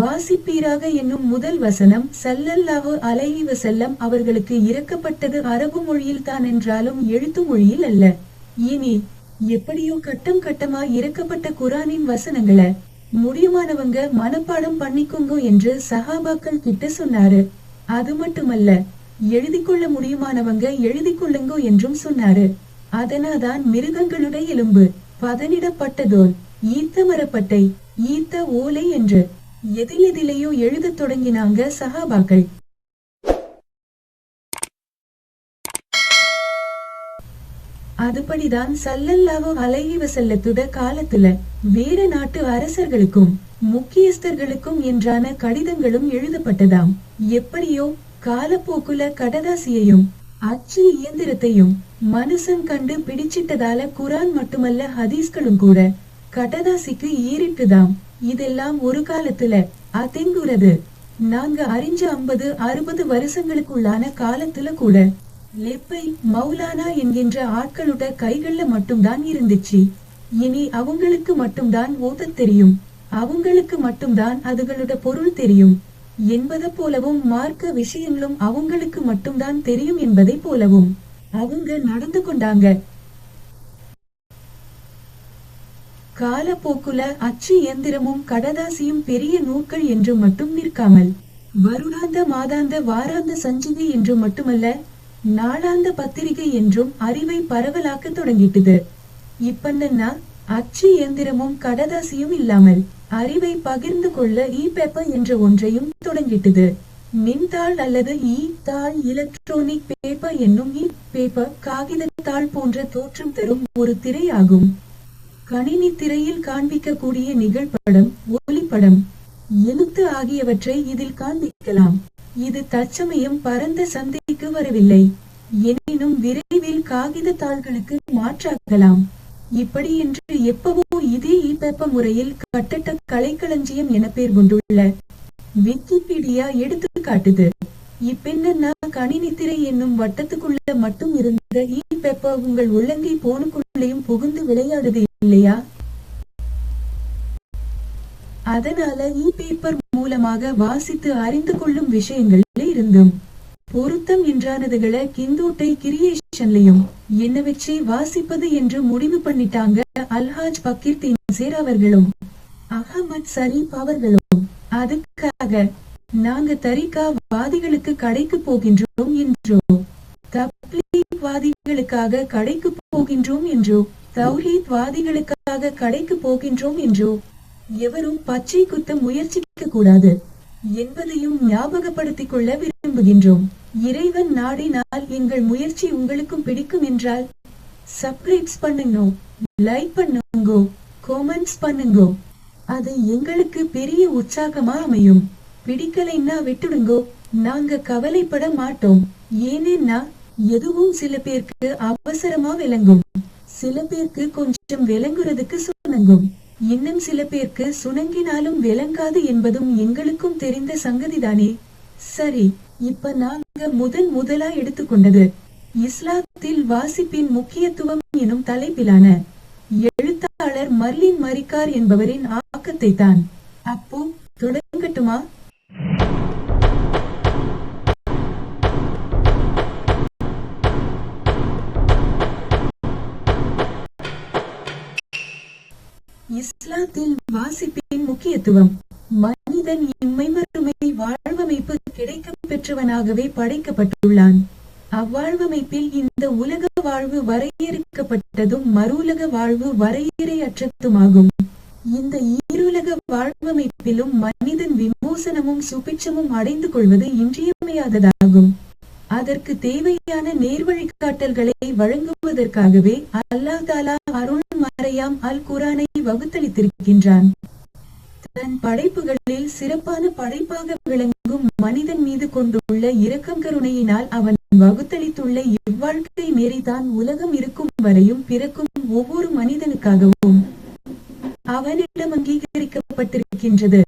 வாசிப்பீராக என்னும் முதல் வசனம் சல்லல்லாஹு அலைஹி வசல்லம் அவர்களுக்கு இறக்கப்பட்டது அரபு மொழியில் தான் என்றாலும் எழுத்து மொழியில் அல்ல. இனி எப்படியோ கட்டம் கட்டமா இறக்கப்பட்ட குரானின் வசனங்கள முடியுமானவங்க மனப்பாடம் பண்ணிக்கோங்க என்று சஹாபாக்கள் கிட்ட சொன்னாரு. அது மட்டுமல்ல எழுதிக் கொள்ள முடியுமானவங்க எழுதிக் கொள்ளுங்கோ என்றும் சொன்னாரு. அதனாதான் மிருகங்களுடைய எலும்பு பதனிடப்பட்டதோல் ஈத்த மரப்பட்டை ஈத்த ஓலை என்று எதிலெதிலேயோ எழுதத் தொடங்கினாங்க சஹாபாக்கள் அதுபடிதான் சல்லல்லாஹு அலைஹி வஸல்லத்துட காலத்துல வேற நாட்டு அரசர்களுக்கும் முக்கியஸ்தர்களுக்கும் என்றான கடிதங்களும் எழுதப்பட்டதாம். எப்படியோ காலப்போக்குல கடதாசியையும் அச்சு இயந்திரத்தையும் மனுஷன் கண்டு பிடிச்சிட்டதால குரான் மட்டுமல்ல ஹதீஸ்களும் கூட கடதாசிக்கு ஈரிட்டுதாம் இதெல்லாம் ஒரு காலத்துல அதெங்குறது நாங்க அறிஞ்ச ஐம்பது அறுபது வருஷங்களுக்குள்ளான காலத்துல கூட. லெப்பை மௌலானா என்கின்ற ஆட்களோட கைகள்ல மட்டும்தான் இருந்துச்சு. இனி அவங்களுக்கு மட்டும்தான் ஓதத் தெரியும். அவங்களுக்கு மட்டும்தான் அதுகளோட பொருள் தெரியும். என்பதை போலவும் மார்க்க விஷயங்களும் அவங்களுக்கு மட்டும்தான் தெரியும் என்பதை போலவும். அவங்க நடந்து கொண்டாங்க. காலப்போக்குல அச்சு இயந்திரமும் கடதாசியும் பெரிய நூல்கள் என்று மட்டும் நிற்காமல் வருடாந்த மாதாந்த வாராந்த சஞ்சிகை என்று மட்டுமல்ல நாளாந்த பத்திரிகை என்றும் அறிவை பரவலாக்க தொடங்கிட்டது. இப்பன்னா அச்சு இயந்திரமும் கடதாசியும் இல்லாமல் அறிவை பகிர்ந்து கொள்ள இ பேப்பர் என்ற ஒன்றையும் தொடங்கிட்டது. மின்தாள் அல்லது இ தாள் எலக்ட்ரானிக் பேப்பர் என்னும் இ பேப்பர் காகிதத்தாள் போன்ற தோற்றம் தரும் ஒரு திரையாகும் கணினி திரையில் காண்பிக்கக்கூடிய நிகழ்படம் ஒளிப்படம் எழுத்து ஆகியவற்றை இதில் காண்பிக்கலாம். இது தற்சமயம் பரந்த சந்தைக்கு வரவில்லை. எனினும் விரைவில் காகித தாள்களுக்கு மாற்றாக்கலாம் இப்படி என்று எப்பவோ இதே இபெப்ப முறையில் கட்டட்ட கலைக்களஞ்சியம் என பெயர் கொண்டுள்ள விக்கிபீடியா எடுத்து காட்டுது இப்பென்னா கணினி திரை என்னும் வட்டத்துக்குள்ள மட்டும் இருந்த இ பெப்ப உங்கள் உள்ளங்கை போனுக்குள்ளேயும் புகுந்து விளையாடுது இல்லையா? அதனால இ பேப்பர் மூலமாக வாசித்து அறிந்து கொள்ளும் விஷயங்களே இருந்தும் பொருத்தம் என்றானதுகளை கிந்தோட்டை கிரியேஷன்லையும் என்ன வச்சு வாசிப்பது என்று முடிவு பண்ணிட்டாங்க அல்ஹாஜ் பக்கீர் தின்சேர் அவர்களும் அகமத் சரீப் அவர்களும். அதுக்காக நாங்க தரிகா வாதிகளுக்கு கடைக்கு போகின்றோம் என்றோ தப்லீக் வாதிகளுக்காக கடைக்கு போகின்றோம் என்றோ தௌஹீத் வாதிகளுக்காக கடைக்கு போகின்றோம் என்றோ எவரும் பச்சை குத்த முயற்சிக்க கூடாது என்பதையும் ஞாபகப்படுத்திக் கொள்ள விரும்புகின்றோம். இறைவன் நாடினால் எங்கள் முயற்சி உங்களுக்கும் பிடிக்கும் என்றால் சப்ஸ்கிரைப்ஸ் பண்ணுங்க லைக் பண்ணுங்க கமெண்ட்ஸ் பண்ணுங்க. அது எங்களுக்கு பெரிய உற்சாகமா அமையும். பிடிக்கலைன்னா விட்டுடுங்கோ நாங்க கவலைப்பட மாட்டோம். ஏனென்னா எதுவும் சில பேருக்கு அவசரமா விளங்கும். சில பேருக்கு கொஞ்சம் விளங்குறதுக்கு சுணங்கும். இன்னும் சில பேருக்கு சுணங்கினாலும் விளங்காது என்பதும் எங்களுக்கும் தெரிந்த சங்கதிதானே. சரி இப்ப நாங்க முதன் முதலா எடுத்துக்கொண்டது. இஸ்லாத்தில் வாசிப்பின் முக்கியத்துவம் எனும் தலைப்பிலான எழுத்தாளர் மர்லின் மரிக்கார் என்பவரின் ஆக்கத்தை தான் அப்போ தொடங்கட்டுமா? இஸ்லாத்தில் வாசிப்பின் முக்கியத்துவம். மனிதன் இம்மைமறுமை வாழ்வமைப்பு கிடைக்கப் பெற்றவனாகவே படைக்கப்பட்டுள்ளான். அவ்வாழ்வமைப்பில் இந்த உலக வாழ்வு வரையறுக்கப்பட்டதும் மறுலக வாழ்வு வரையறையற்றதுமாகும். இந்த ஈருலக வாழ்வமைப்பிலும் மனிதன் விமோசனமும் சுபிட்சமும் அடைந்து கொள்வது இன்றியமையாததாகும். அதற்கு தேவையான நேர்வழிகாட்டல்களை வழங்குவதற்காகவே அல்லாஹ் தாலா அருள் மறையாம் அல் குரானை வகுத்தளித்திருக்கின்றான். தன் படைப்புகளில் சிறப்பான படைப்பாக விளங்கும் மனிதன் மீது கொண்டுள்ள இரக்கம் கருணையினால் அவன் வகுத்தளித்துள்ள இவ்வாழ்க்கை நெறிதான் உலகம் இருக்கும் வரையும் பிறக்கும் ஒவ்வொரு மனிதனுக்காகவும் அவனிடம் அங்கீகரிக்கப்பட்டிருக்கின்றது.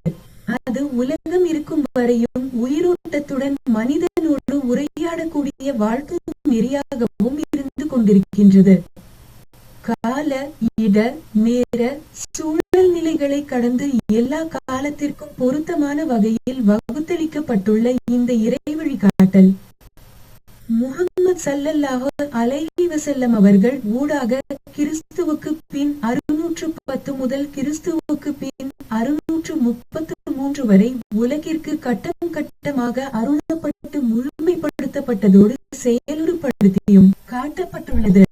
அது உலகம் இருக்கும் வரையும் உயிரோடு வாழ்க்கை நெறியாகவும் இருந்து கொண்டிருக்கின்றது. கால இட நேர சூழல் நிலைகளை கடந்து எல்லா காலத்திற்கும் பொருத்தமான வகையில் வகுத்தளிக்கப்பட்டுள்ள இந்த இறை வழிகாட்டல் முகமது சல்லல்லாஹு அலைஹி வசல்லம் அவர்கள் ஊடாக கிறிஸ்துவுக்கு பின் அறுநூற்று பத்து முதல் கிறிஸ்துவுக்கு பின் அறுநூற்று முப்பத்து மூன்று வரை உலகிற்கு கட்டம் கட்டமாக அருளப்பட்டு முழுமைப்படுத்தப்பட்டதோடு செயலுறுப்படுத்தியும் காட்டப்பட்டுள்ளது.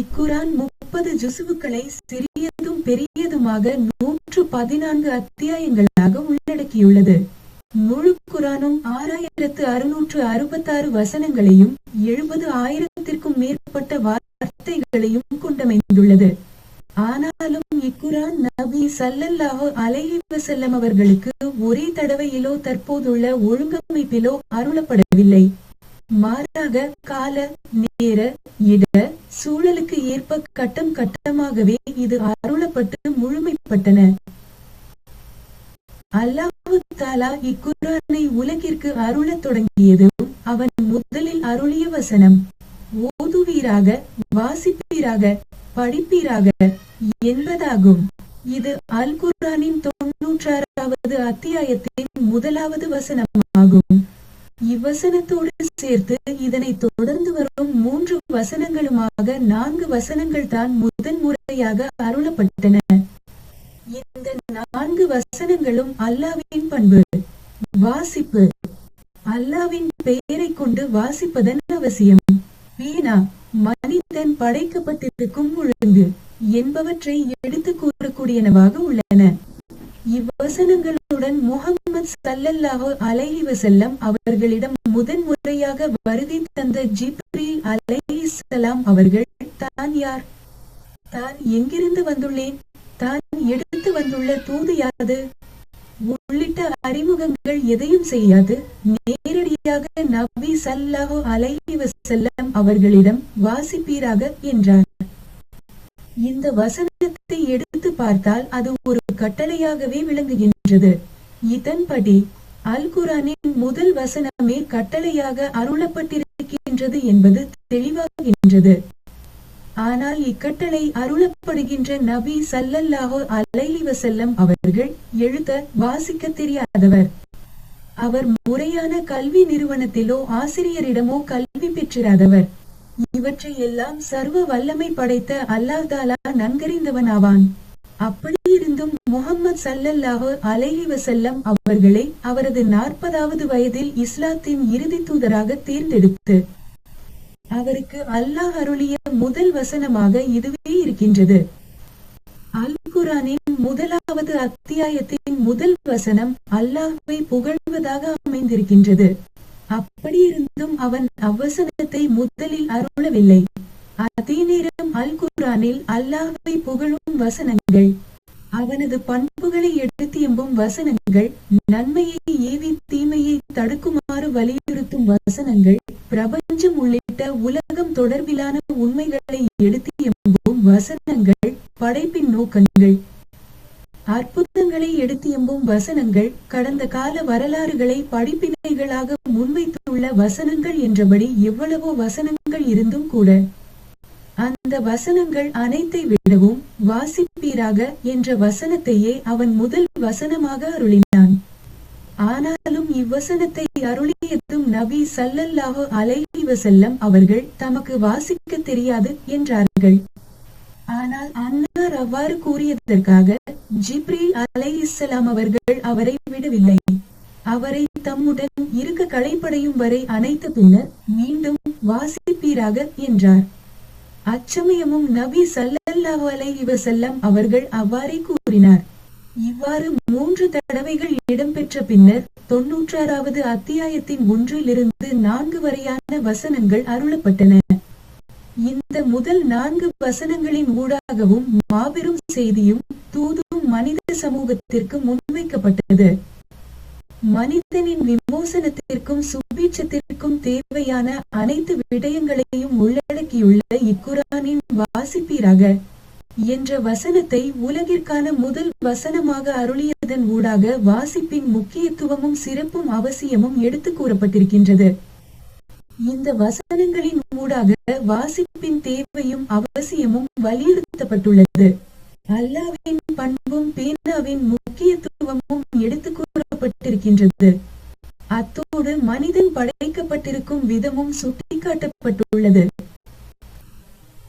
இக்குரான் முப்பது ஜுசுவுக்களை சிறியதும் பெரியதுமாக நூற்று பதினான்கு அத்தியாயங்களாக உள்ளடக்கியுள்ளது. முழு குரானும் ஆறாயிரத்து அறுநூற்று அறுபத்தாறு வசனங்களையும் எழுபது ஆயிரத்திற்கும் மேற்பட்ட வார்த்தைகளையும் கொண்டமைந்துள்ளது. ஆனாலும் இக்குரான் நபி சல்லல்லாஹு அலைஹி வஸல்லம் அவர்களுக்கு ஒரே தடவையிலோ தற்போதுள்ள ஒழுங்கமைப்பிலோ அருளப்படவில்லை. மாறாக கால நேர இட சூழலுக்கு ஏற்ப கட்டம் கட்டமாகவே இது அருளப்பட்டு முழுமைப்பட்டன. அல்லாஹு தாலா இக்குரானை உலகிற்கு அருளத் தொடங்கியதும் அவன் முதலில் அருளிய வசனம் ஓதுவீராக வாசிப்பீராக படிப்பீராக என்பதாகும். இது அல் குரானின் தொன்னூற்றாறாவது அத்தியாயத்தின் முதலாவது வசனமாகும். இவ்வசனத்தோடு சேர்த்து இதனை தொடர்ந்து வரும் மூன்று வசனங்களுமாக நான்கு வசனங்கள் தான் முதன் முறையாக அருளப்பட்டன. இந்த நான்கு வசனங்களும் அல்லாவின் பண்பு. வாசிப்பு. அல்லாவின் பெயரை கொண்டு வாசிப்பதன் அவசியம். வீணா. மனிதன் படைக்கப்பட்டிருக்கும் ஒழுங்கு என்பவற்றை எடுத்து கூறக்கூடியனவாக உள்ளன. இவ்வசனங்களுடன் முகமது சல்லல்லாஹு அலைஹி வசல்லம் அவர்களிடம் முதன் முறையாக வருகை தந்த ஜிப்ரீல் அலைஹிஸ்ஸலாம் அவர்கள் தான் யார்? தான் எங்கிருந்து வந்துள்ளேன்? தான் எடுத்து வந்துள்ள தூது யாது? உள்ளிட்ட அறிமுகங்கள் எதையும் செய்யாது. நேரடியாக நபி சல்லாஹு அலைஹி வசல்லம் அவர்களிடம் வாசிப்பீராக என்றார். இந்த வசனத்தை எடுத்து பார்த்தால் அது ஒரு கட்டளையாகவே விளங்குகின்றது. இதன்படி அல் குரானின் முதல் வசனமே கட்டளையாக அருளப்பட்டிருக்கின்றது என்பது தெளிவாகின்றது. ஆனால் இக்கட்டளை அருளப்படுகின்ற நபி சல்லல்லாஹோ அலைலி வசல்லம் அவர்கள் எழுத வாசிக்க தெரியாதவர். அவர் முறையான கல்வி நிறுவனத்திலோ ஆசிரியரிடமோ கல்வி பெற்றிராதவர் இவற்றை எல்லாம் சர்வ வல்லமை படைத்த அல்லாஹ் தாலா நன்கறிந்தவனாவான். அப்படியிருந்தும் முகம்மது சல்லல்லாஹு அலைஹி வசல்லம் அவர்களை அவரது நாற்பதாவது வயதில் இஸ்லாத்தின் இறுதி தூதராக தேர்ந்தெடுத்து அவருக்கு அல்லாஹ் அருளிய முதல் வசனமாக இதுவே இருக்கின்றது. அல் குரானின் முதலாவது அத்தியாயத்தின் முதல் வசனம் அல்லாஹ்வை புகழ்வதாக அமைந்திருக்கின்றது. அப்படியிருந்தும் அவன் அவ்வசனத்தை முதலில் அருளவில்லை. அதே நேரம் அல் குரானில் அல்லாஹை புகழும் வசனங்கள் அவனது பண்புகளை எடுத்து எம்பும் வசனங்கள் நன்மையை ஏவி தீமையை தடுக்குமாறு வலியுறுத்தும் வசனங்கள் பிரபஞ்சம் உள்ளிட்ட உலகம் தொடர்பிலான உண்மைகளை எடுத்து எம்பும் வசனங்கள் படைப்பின் நோக்கங்கள் அற்புதங்களை எடுத்து எம்பும் வசனங்கள் கடந்த கால வரலாறுகளை படிப்பினைகளாக முன்வைத்துள்ள வசனங்கள் என்றபடி எவ்வளவோ வசனங்கள் இருந்தும் கூட அந்த வசனங்கள் அனைத்தை விடவும் வாசிப்பீராக என்ற வசனத்தையே அவன் முதல் வசனமாக அருளினான். ஆனாலும் இவ்வசனத்தை அருளியதும் நபி சல்லல்லாஹு அலைஹி வஸல்லம் அவர்கள் தமக்கு வாசிக்க தெரியாது என்றார்கள். ஆனால் அன்னார் அவ்வாறு கூறியதற்காக ஜிப்ரி அலை இஸ்லாம் அவர்கள் அவரை விடவில்லை. அவரை தம்முடன் இருக்க களைப்படையும் வரை அணைத்த பின்னர் மீண்டும் வாசிப்பீராக என்றார். அச்சமயமும் நபி சல்லல்லாஹு அலைஹி வஸல்லம் அவர்கள் அவ்வாறே கூறினார். இவ்வாறு மூன்று தடவைகள் இடம்பெற்ற பின்னர் தொன்னூற்றாறாவது அத்தியாயத்தின் ஒன்றிலிருந்து நான்கு வரையான வசனங்கள் அருளப்பட்டன. இந்த முதல் நான்கு வசனங்களின் ஊடாகவும் மாபெரும் செய்தியும் தூதும் மனித சமூகத்திற்கு முன்வைக்கப்பட்டது. மனிதனின் விமோசனத்திற்கும் சுபீட்சத்திற்கும் தேவையான அனைத்து விடயங்களையும் உள்ளடக்கியுள்ள இக்குரானின் வாசிப்பீராக என்ற வசனத்தை உலகிற்கான முதல் வசனமாக அருளியதன் ஊடாக வாசிப்பின் முக்கியத்துவமும் சிறப்பும் அவசியமும் எடுத்து கூறப்பட்டிருக்கின்றது. இந்த வசனங்களின் ஊடாக வாசிப்பின் தேவையும் அவசியமும் வலியுறுத்தப்பட்டுள்ளது. அல்லாவின் பண்பும் பேனாவின் முக்கியத்துவமும் எடுத்து கூறப்பட்டிருக்கின்றது. அத்தோடு மனிதன் படைக்கப்பட்டிருக்கும் விதமும் சுட்டிக்காட்டப்பட்டுள்ளது.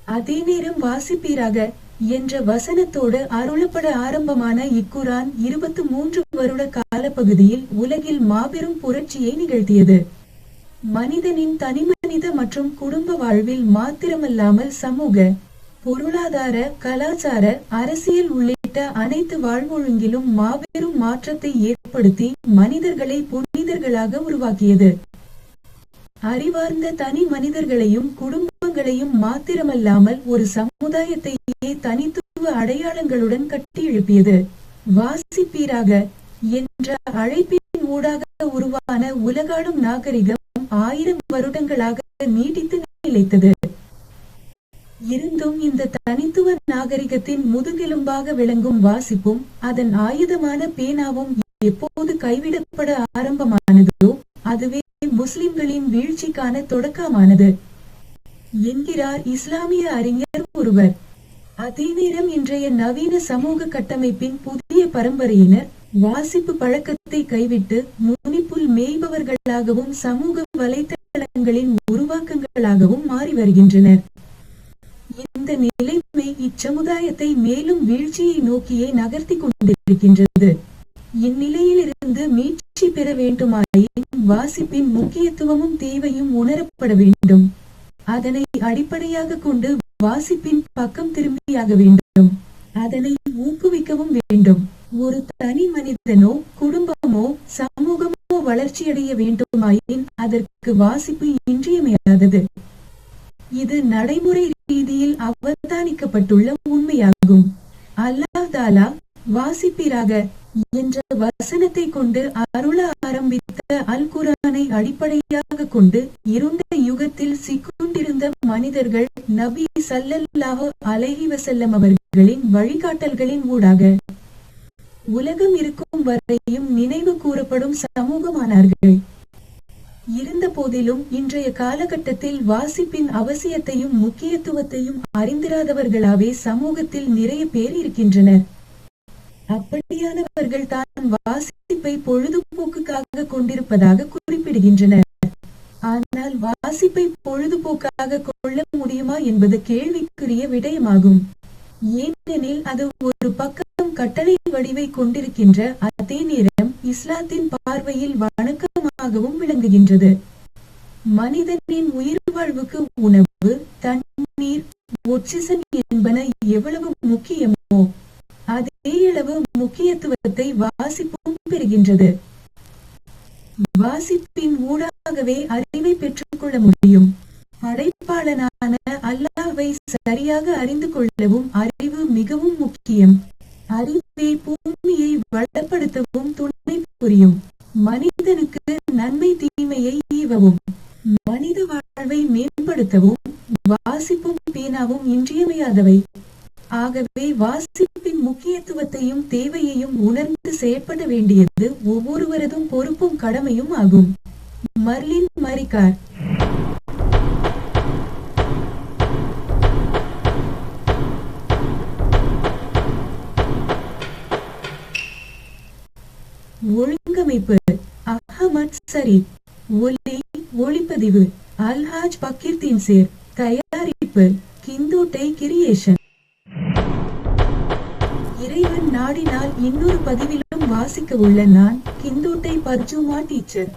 அதே நேரம் வாசிப்பீராக என்ற வசனத்தோடு அருளப்பட ஆரம்பமான இக்குரான் இருபத்து மூன்று வருட காலப்பகுதியில் உலகில் மாபெரும் புரட்சியை நிகழ்த்தியது. மனிதனின் தனிமனித மற்றும் குடும்ப வாழ்வில் மாத்திரமல்லாமல் சமூக பொருளாதார கலாச்சார அரசியல் உள்ளிட்ட அனைத்து வாழ்வொழுங்கிலும் மாபெரும் மாற்றத்தை ஏற்படுத்தி மனிதர்களை புனிதர்களாக உருவாக்கியது. அறிவார்ந்த தனி மனிதர்களையும் குடும்பங்களையும் மாத்திரமல்லாமல் ஒரு சமுதாயத்தையே தனித்துவ அடையாளங்களுடன் கட்டி எழுப்பியது. வாசிப்பீராக என்ற அழைப்பின் ஊடாக உருவான உலகாடும் நாகரிகம் ஆயிரம் வருடங்களாக நீடித்து நிலைத்தது. இருந்தும் இந்த தனித்துவ நாகரிகத்தின் முதுகெலும்பாக விளங்கும் வாசிப்பும் அதன் ஆயுதமான பேனாவும் எப்போது கைவிடப்பட ஆரம்பமானதோ அதுவே முஸ்லிம்களின் வீழ்ச்சிக்கான தொடக்கமானது. என்கிறார் இஸ்லாமிய அறிஞர் ஒருவர். அதே நேரம் இன்றைய நவீன சமூக கட்டமைப்பின் புதிய பரம்பரையினர் வாசிப்பு பழக்கத்தை கைவிட்டு முனிப்புல் மேய்பவர்களாகவும் சமூக வலைத்தளங்களின் உருவாக்கங்களாகவும் மாறி வருகின்றனர். இந்த நிலைமை இச்சமுதாயத்தை மேலும் வீழ்ச்சியை நோக்கியே நகர்த்தி கொண்டிருக்கின்றது. இந்நிலையிலிருந்து மீட்சி பெற வேண்டுமாயின் வாசிப்பின் முக்கியத்துவமும் தேவையும் உணரப்பட வேண்டும். அதனை அடிப்படையாக கொண்டு வாசிப்பின் பக்கம் திரும்பியாக வேண்டும். அதனை ஊக்குவிக்கவும் வேண்டும். ஒரு தனி மனிதனோ குடும்பமோ சமூகமோ வளர்ச்சியடைய வேண்டுமாயின் அதற்கு வாசிப்பு இன்றியமையாதது. இது நடைமுறை ரீதியில் அவதானிக்கப்பட்டுள்ள உண்மையாகும். அல்லாஹ் தாலா வாசிப்பீராக என்ற வசனத்தை கொண்டு அருள ஆரம்பித்த அல் குரானை அடிப்படையாக கொண்டு இருண்ட யுகத்தில் சிக்குண்டிருந்த மனிதர்கள் நபி சல்லல்லாஹு அலஹி வசல்லம் அவர்களின் வழிகாட்டல்களின் ஊடாக உலகம் இருக்கும் வரையும் நினைவு கூறப்படும் சமூகமானார்கள். இருந்த போதிலும் இன்றைய காலகட்டத்தில் வாசிப்பின் அவசியத்தையும் முக்கியத்துவத்தையும் அறிந்திராதவர்களாவே சமூகத்தில் நிறைய பேர் இருக்கின்றனர். அப்படியானவர்கள் தான் வாசிப்பை பொழுதுபோக்குக்காக கொண்டிருப்பதாக குறிப்பிடுகின்றனர். ஆனால் வாசிப்பை பொழுதுபோக்காக கொள்ள முடியுமா என்பது கேள்விக்குரிய விடயமாகும். ஏனெனில் அது ஒரு பக்கம் கட்டளை வடிவை கொண்டிருக்கின்ற அதே நேரம் இஸ்லாத்தின் பார்வையில் வணக்கமாகவும் விளங்குகின்றது. மனிதனின் உயிர் வாழ்வுக்கு உணவு தண்ணீர் ஒக்சிசன் என்பன எவ்வளவு முக்கியமோ அதே அளவு முக்கியத்துவத்தை வாசிப்பும் பெறுகின்றது. வாசிப்பின் ஊடாகவே அறிவை பெற்றுக்கொள்ள முடியும். படைப்பாளனான அல்லாவை சரியாக அறிந்து கொள்ளவும் அறிவு மிகவும் முக்கியம். அறிவே பூமியை வளப்படுத்தவும் துணை புரியும். மனிதனுக்கு நன்மை தீமையை ஈவவும். மனித வாழ்வை மேம்படுத்தவும் வாசிப்பும் பேனாவும் இன்றியமையாதவை. ஆகவே வாசிப்பின் முக்கியத்துவத்தையும் தேவையையும் உணர்ந்து செயற்பட வேண்டியது ஒவ்வொருவரதும் பொறுப்பும் கடமையும் ஆகும். மர்லின் மரிக்கார். ஒழுங்கமைப்பு. அகமத் சரி. ஒலி ஒளிப்பதிவு. அல்ஹாஜ் பக்கீர்த்தின் சேர். தயாரிப்பு. கிந்துட்டை கிரியேஷன். இறைவன் நாடினால் இன்னொரு பதிவிலும் வாசிக்க உள்ள நான் கிந்துட்டை பர்ஜுமா டீச்சர்.